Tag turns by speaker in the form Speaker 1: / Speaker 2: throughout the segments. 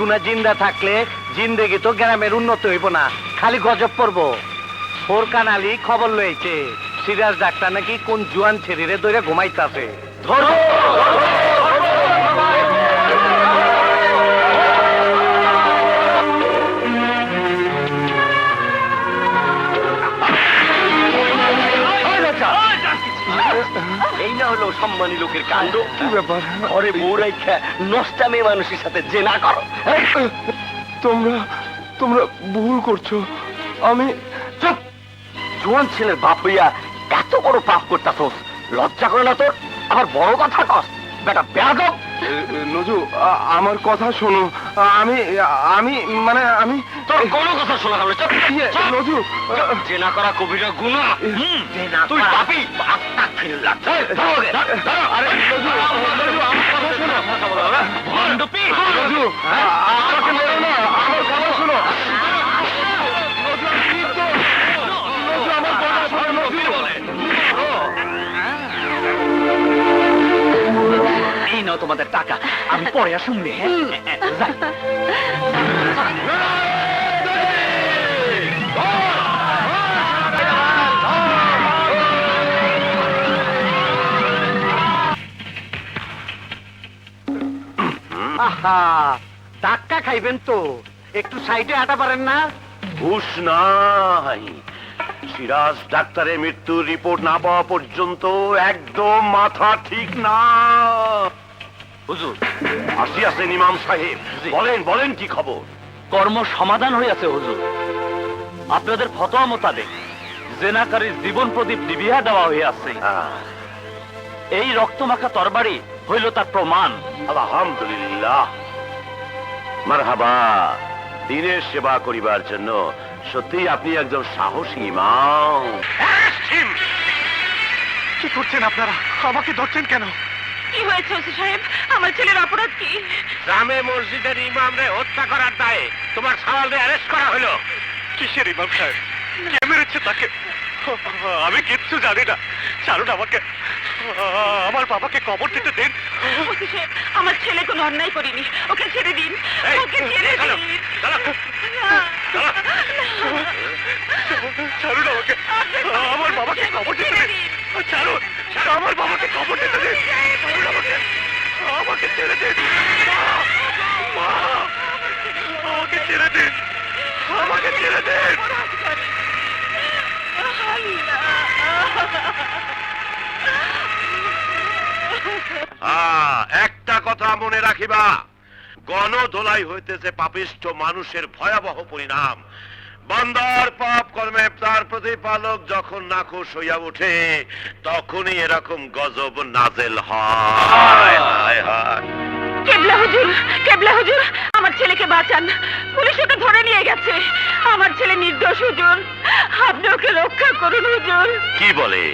Speaker 1: গুনা জিন্দা থাকলে জিন্দেগি তো গ্রামের উন্নত হইব না, খালি গজব পড়ব। ফোরকান আলী খবর লইছে, সিরাজ ডাক্তার নাকি কোন জুয়ান ছেড়ে ধরে ঘুমাইতাছে। ধরো!
Speaker 2: না হলো সম্মানী লোকের কাণ্ড।
Speaker 3: কি ব্যাপার?
Speaker 2: নষ্টা মেয়ে মানুষের সাথে জেনা করো।
Speaker 3: তোমরা তোমরা ভুল করছ। আমি
Speaker 2: চুপ! জোয়ান ছেলের বাপ হইয়া এত বড় পাপ করতাস লজ্জা করে না তোর? আবার বড় কথা কস। বেটা বেয়াদব
Speaker 3: নজু আমার কথা শোনো। আমি আমি মানে আমি
Speaker 2: তোর কোনো কথা শোনা হবে
Speaker 3: ইয়ে, নজু
Speaker 2: জেনা করা কবিরা গুণা। তুই পাপি। আত্মা খিল্লা।
Speaker 3: আরে নজু নজু আমার কথা শোনো।
Speaker 2: ভণ্ডপি
Speaker 3: নজু
Speaker 2: পরে শুনবে
Speaker 1: আহা ধাক্কা খাইবেন তো। একটু সাইডে হাঁটা পারেন না?
Speaker 4: হুশ নাই। সিরাজ ডাক্তারের মৃত্যুর রিপোর্ট না পাওয়া পর্যন্ত একদম মাথা ঠিক না।
Speaker 2: হুজুর
Speaker 4: আসিয়াছেন ইমাম সাহেব। বলেন বলেন কি খবর?
Speaker 2: কর্ম সমাধান হইয়াছে হুজুর। আপনাদের ফতোয়া মোতাবেক জেনাকারীর জীবন প্রদীপ দেওয়া হইয়াছে।
Speaker 4: হ্যাঁ,
Speaker 2: এই রক্তমাখা তরবারি হইল তার প্রমাণ।
Speaker 4: আলহামদুলিল্লাহ। মারহাবা দিনের সেবা করিবার জন্য সত্যি আপনি একজন সাহসী ইমাম।
Speaker 3: কি করছেন আপনারা? আমাকে ধরছেন কেন?
Speaker 5: কি হয়েছে ওসি সাহেব? আমার ছেলের অপরাধ কি?
Speaker 4: গ্রামে মসজিদের ইমামরে হত্যা করার দায়ে তোমার সওয়ালরে অ্যারেস্ট করা হলো।
Speaker 3: কিসের ইমাম সাহেব? কে মেরেছে তাকে? আমি কিচ্ছু জানি না। ছাড়ুন আমাকে। আমার বাবাকে কবর দিতে দিন।
Speaker 5: ওসি সাহেব আমার ছেলে কোনো অন্যায় করিনি। ওকে ছেড়ে দিন। ওকে ছেড়ে দিন।
Speaker 3: ছাড়ুন আমাকে। আমার বাবাকে কবর দিতে দিন। ছাড়ুন। আমার বাবাকে কবর দিতে দিন আমাকে আমাকে ছেড়ে দিন মা! ছেড়ে দিন আমাকে ছেড়ে দিন
Speaker 4: একটা কথা মনে রাখিবা। গণ ধোলাই হইতেছে পাপিষ্ঠ মানুষের ভয়াবহ পরিণাম। বান্দার পাপ কর্মে তার প্রতিপালক যখন নাখোশ হইয়া ওঠে তখনই এরকম গজব নাজেল হায়।
Speaker 5: কেবলা হুজুর কেবলা হুজুর আমার ছেলেকে বাঁচান। পুলিশ ওকে ধরে নিয়ে গেছে। আমার ছেলে নির্দোষ হুজুর। আপনি ওকে রক্ষা করুন হুজুর।
Speaker 4: কি বলে?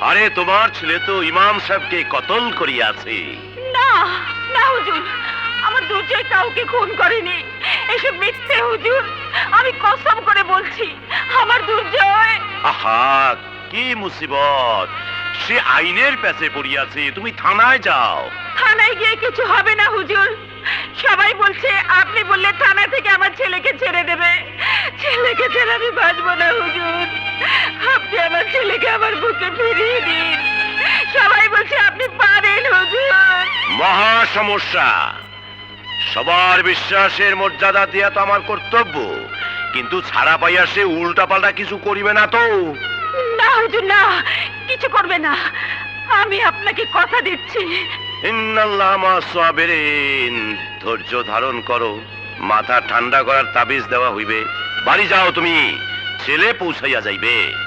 Speaker 4: আরে তোমার ছেলে তো ইমাম সাহেবকে কতল করিয়াছে।
Speaker 5: না না হুজুর। আমার দুর্জয় কাউকে খুন করেনি। এসব মিথ্যে হুজুর। আমি কসম করে বলছি আমার দুর্জয়
Speaker 4: আহা কি মুসিবত। সে আইনের প্যাচে পড়িয়াছে তুমি থানায় যাও।
Speaker 5: থানায় গিয়ে কিছু হবে না হুজুর। সবাই বলছে আপনি বললে থানা থেকে আমার ছেলেকে ছেড়ে দেবে। ছেলেকে ছেড়ে আমি বাঁচবো না হুজুর। আপনি আমার ছেলেকে আমার বুকে ফিরিয়ে দিন। সবাই বলছে আপনি পারেন হুজুর।
Speaker 4: মহা সমস্যা। সবার বিশ্বাসের মর্যাদা দেয়া তো আমার কর্তব্য। কিন্তু ছাড়া পাইয়া সে উল্টা পাল্টা কিছু করিবে না তো।
Speaker 5: না হুজুর না কিছু করবে না। আমি আপনাকে কথা দিচ্ছি।
Speaker 4: ইন্নাল্লাহ মা সাবিরিন। ধৈর্য ধারণ করো। মাথা ঠান্ডা করার তাবিজ দেওয়া হইবে। বাড়ি যাও তুমি ছেলে পৌঁছাইয়া যাইবে।